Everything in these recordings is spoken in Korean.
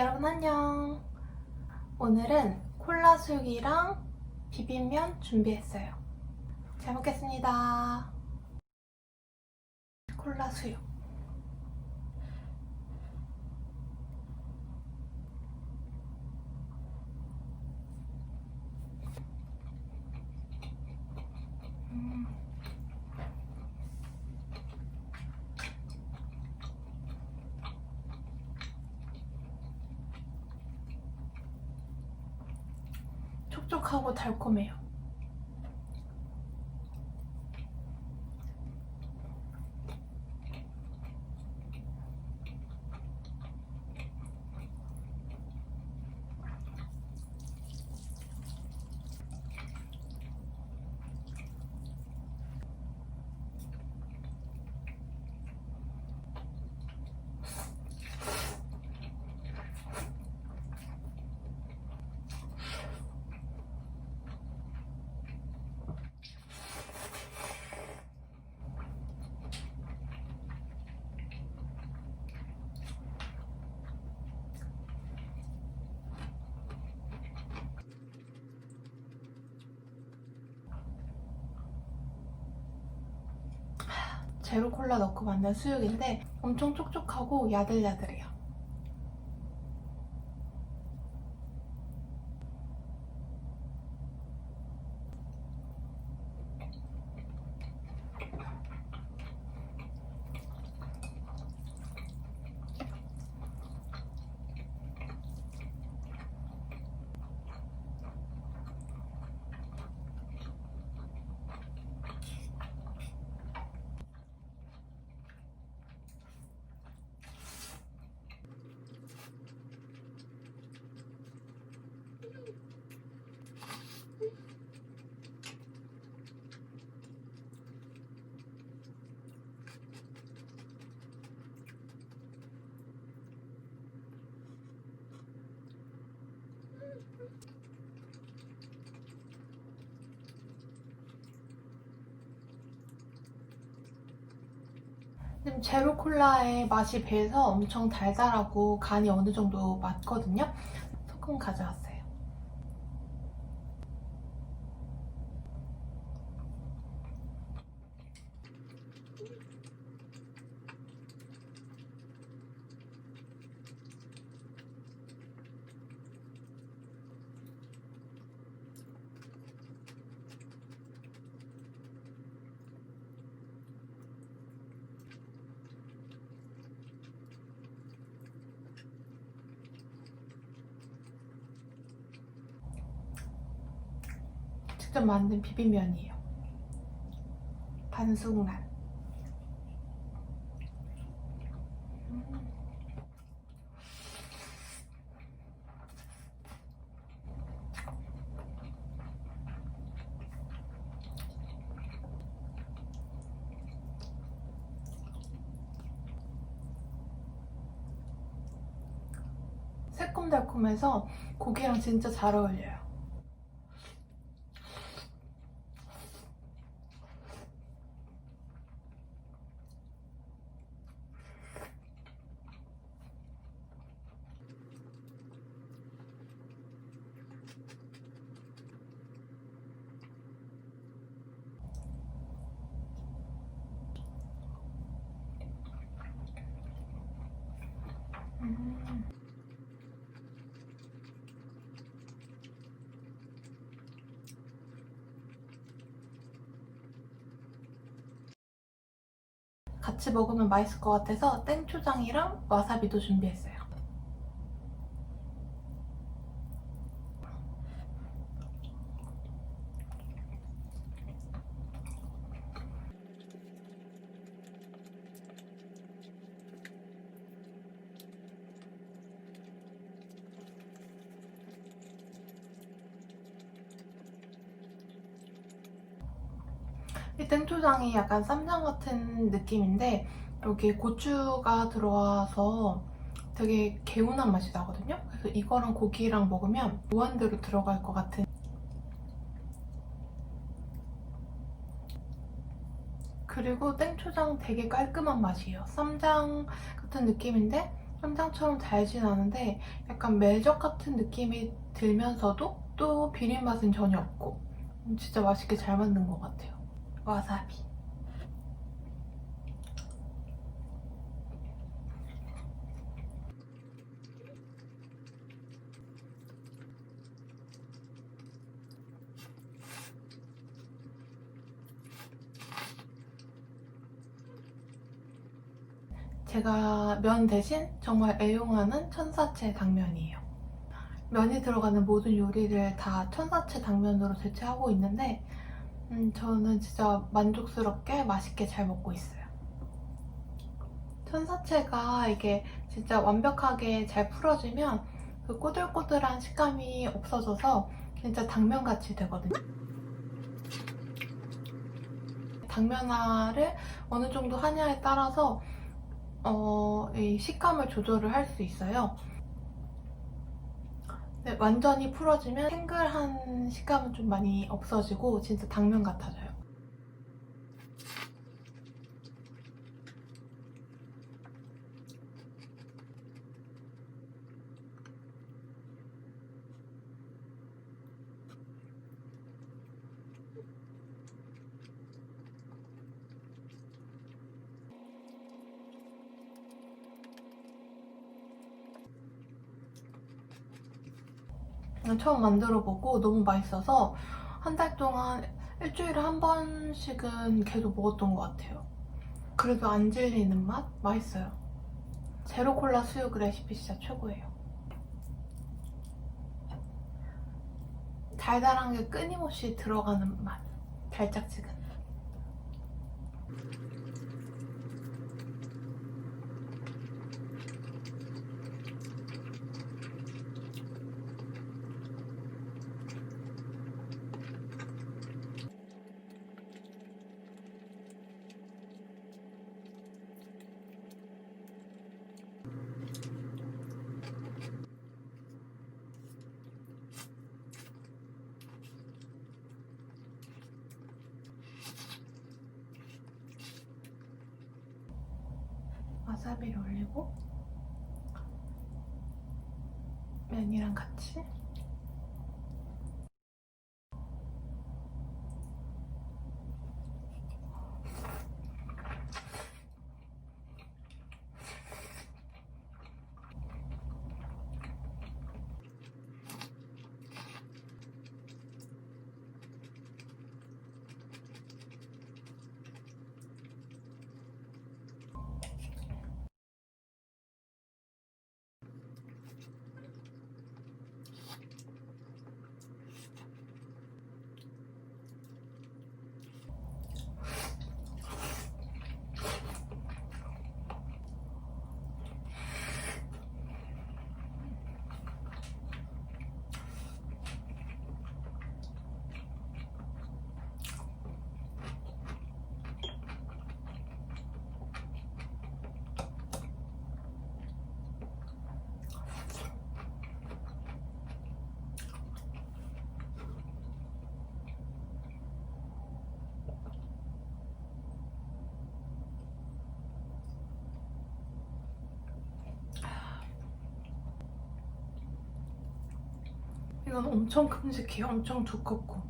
여러분 안녕. 오늘은 콜라 수육이랑 비빔면 준비했어요. 잘 먹겠습니다. 콜라 수육. 음. 촉촉하고 달콤해요. 제로 콜라 넣고 만든 수육인데 엄청 촉촉하고 야들야들해요. 제로 콜라의 맛이 배서 엄청 달달하고 간이 어느 정도 맞거든요. 소금 가져왔어요. 직접 만든 비빔면이에요. 반숙란. 음. 새콤달콤해서 고기랑 진짜 잘 어울려요. 음. 같이 먹으면 맛있을 것 같아서 땡초장이랑 와사비도 준비했어요. 이 땡초장이 약간 쌈장 같은 느낌인데 여기에 고추가 들어와서 되게 개운한 맛이 나거든요. 그래서 이거랑 고기랑 먹으면 무한대로 들어갈 것 같은 그리고 땡초장 되게 깔끔한 맛이에요. 쌈장 같은 느낌인데 쌈장처럼 달진 않은데 약간 매적 같은 느낌이 들면서도 또 비린 맛은 전혀 없고 음, 진짜 맛있게 잘 만든 것 같아요. 와사비. 제가 면 대신 정말 애용하는 천사채 당면이에요. 면이 들어가는 모든 요리를 다 천사채 당면으로 대체하고 있는데 음, 저는 진짜 만족스럽게 맛있게 잘 먹고 있어요. 천사채가 이게 진짜 완벽하게 잘 풀어지면 그 꼬들꼬들한 식감이 없어져서 진짜 당면같이 되거든요. 당면화를 어느 정도 하냐에 따라서 어, 이 식감을 조절을 할 수 있어요. 네, 완전히 풀어지면 탱글한 식감은 좀 많이 없어지고 진짜 당면 같아져요. 처음 만들어보고 너무 맛있어서 한 달 동안 일주일에 한 번씩은 계속 먹었던 것 같아요. 그래도 안 질리는 맛? 맛있어요. 제로 콜라 수육 레시피 진짜 최고예요. 달달한 게 끊임없이 들어가는 맛. 달짝지근. 와사비를 올리고 면이랑 같이 이건 엄청 큼직해요. 엄청 두껍고.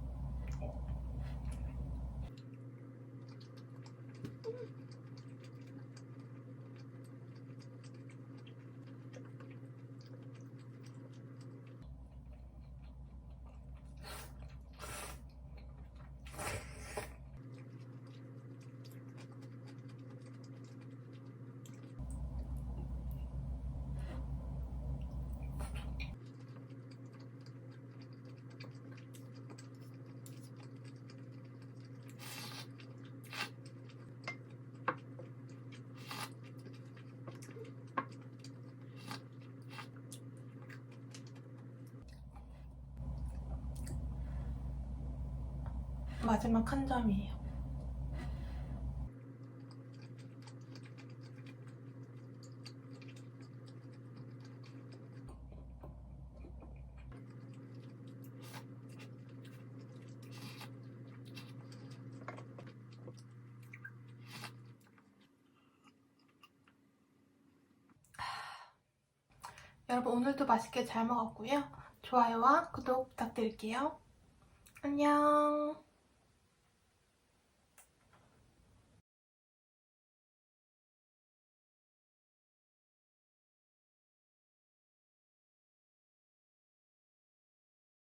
마지막 한 점이에요. 여러분 오늘도 맛있게 잘 먹었고요. 좋아요와 구독 부탁드릴게요. 안녕